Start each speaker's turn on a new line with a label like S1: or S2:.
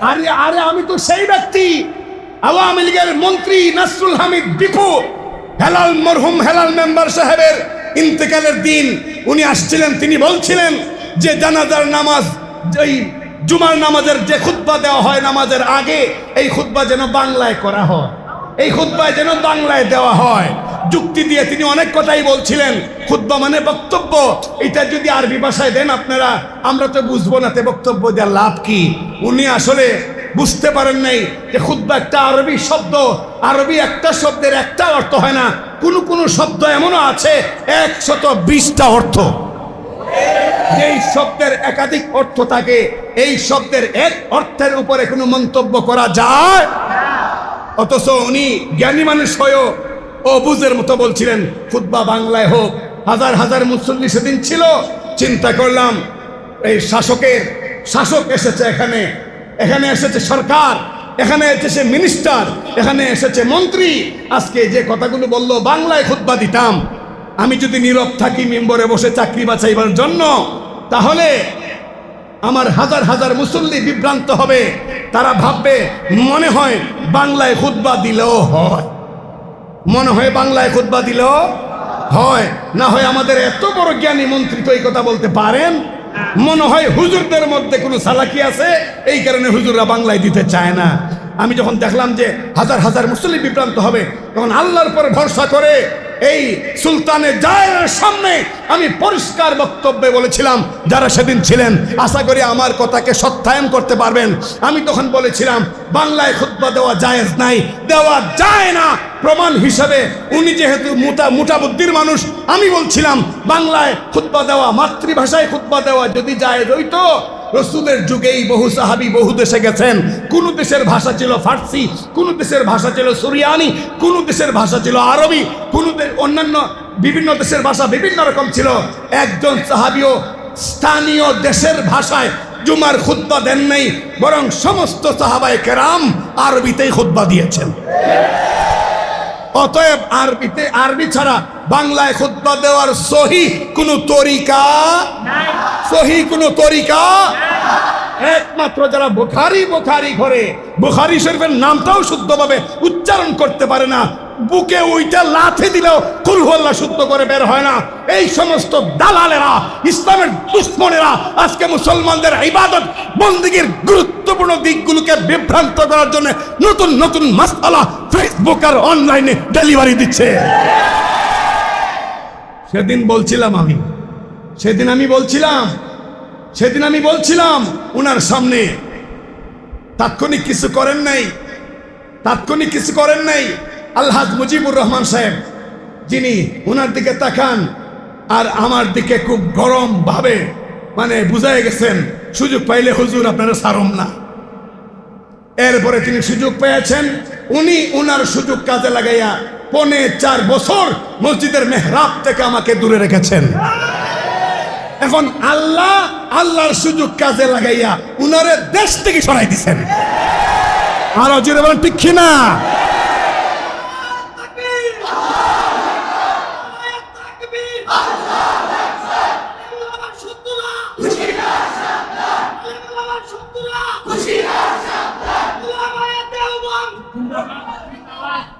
S1: আরে আরে, আমি তো সেই ব্যক্তি। আওয়ামী লীগের মন্ত্রী নাসরুল হামিদ বিপু। হেলাল মরহুম হেলাল মেম্বার সাহেবের ইন্তেকালের দিন উনি আসছিলেন, তিনি বলছিলেন যে জানাজার নামাজ, এই জুমার নামাজের যে খুতবা দেওয়া হয় নামাজের আগে, এই খুতবা যেন বাংলায় করা হয়। এই খুতবায় যেন বাংলায় দেওয়া হয়। যুক্তি দিয়ে তিনি অনেক কথাই বলছিলেন। খুতবা মানে বক্তব্য। এটা যদি আরবি ভাষায় দেন আপনারা, আমরা তো বুঝব না তে বক্তব্য দেওয়ার লাভ কি। উনি আসলে বুঝতে পারেন নাই যে খুদ্া একটা আরবি শব্দ। আরবি একটা শব্দের একটা অর্থ হয় না। কোন কোন শব্দ এমনও আছে, একশত বিশটা অর্থ। এই শব্দের একাধিক অর্থ থাকে, এই শব্দের এক অর্থের উপরে কোনো মন্তব্য করা যায় অথচ উনি জ্ঞানী মানুষ হয়েও ও বুঝের মতো বলছিলেন খুদ্া বাংলায় হোক। হাজার হাজার মুসল্লি সেদিন ছিল, চিন্তা করলাম, এই শাসকের, শাসক এসেছে এখানে এখানে এসেছে সরকার, এখানে এসেছে মিনিস্টার এখানে এসেছে মন্ত্রী, আজকে যে কথাগুলো বলল, বাংলায় খুদ্া দিতাম। আমি যদি নীরব থাকি মেম্বরে বসে চাকরি বাছাইবার জন্য, তাহলে আমার হাজার হাজার মুসল্লি বিভ্রান্ত হবে। তারা ভাববে, মনে হয় বাংলায় খুদ্া দিলেও হয়। মনে হয় বাংলায় খুদ্া দিলেও হয়। না হয় আমাদের এত বড় জ্ঞানী মন্ত্রী তো এই কথা বলতে পারেন? মনে হয় হুজুরদের মধ্যে কোনো সালাকি আছে? এই কারণে হুজুররা বাংলায় দিতে চায় না। আমি যখন দেখলাম যে হাজার হাজার মুসলিম বিভ্রান্ত হবে, তখন আল্লাহর পরে ভরসা করে এই সুলতানের জায়ের সামনে আমি পরিষ্কার বক্তব্যে বলেছিলাম, যারা সেদিন ছিলেন, আশা করি আমার কথাকে সত্যায়ন করতে পারবেন। আমি তখন বলেছিলাম, বাংলায় খুতবা দেওয়া জায়েজ নাই, দেওয়া যায় না। প্রমাণ হিসাবে উনি যেহেতু মোটা মোটা বুদ্ধির মানুষ, আমি বলছিলাম, বাংলায় খুতবা দেওয়া, মাতৃভাষায় খুতবা দেওয়া যদি জায়েজ হইতো রসুলের যুগেই বহু সাহাবি বহু দেশে গেছেন। কোন দেশের ভাষা ছিল ফার্সি, কোন দেশের ভাষা ছিল সুরিয়ানি, কোন দেশের ভাষা ছিল আরবি, কোন অন্যান্য বিভিন্ন দেশের ভাষা বিভিন্ন রকম ছিল। একজন সাহাবিও স্থানীয় দেশের ভাষায় জুমার খুদ্া দেন নাই, বরং সমস্ত সাহাবায় কেরাম আরবিতেই খুদ্া দিয়েছেন। অতএব আরবিতে আরবি ছাড়া বাংলায় খুদ্া দেওয়ার সহি কোনো তরিকা সহি কোনো তরিকা একমাত্র যারা বুখারি বুখারি ঘরে বুখারি শরীফের নামটাও শুদ্ধভাবে উচ্চারণ করতে পারে না বুকে ওইটা লাথি দিলেও কুলহল্লা শুদ্ধ করে বের হয় না। এই সমস্ত দালালেরা ইসলামের দুশ্মনেরা আজকে মুসলমানদের ইবাদত বন্দীগীর গুরুত্বপূর্ণ দিকগুলোকে বিভ্রান্ত করার জন্য নতুন নতুন মাসালা ফেসবুক আর অনলাইনে ডেলিভারি দিচ্ছে। সেদিন বলছিলাম আমি। সেদিন আমি বলছিলাম। সেদিন আমি বলছিলাম উনার সামনে, তাৎক্ষণিক কিছু করেন নাই। তাৎক্ষণিক কিছু করেন নাই। আলহাজ মুজিবুর রহমান সাহেব, যিনি উনার দিকে তাকান আর আমার দিকে খুব গরম ভাবে মানে বুঝাই গেছেন, সুযোগ পাইলে হুজুর আপনারা সারম না। এরপরে তিনি সুযোগ পেয়েছেন। উনি উনার সুযোগ কাজে লাগাইয়া পনে চার বছর মসজিদের মেহরাব থেকে আমাকে দূরে রেখেছেন। এখন আল্লাহ, আল্লাহর সুযোগ কাজে লাগাইয়া উনারে দেশ থেকে সরাই দিছেন। আর জোরে বলেন, ঠিক না Muhammad!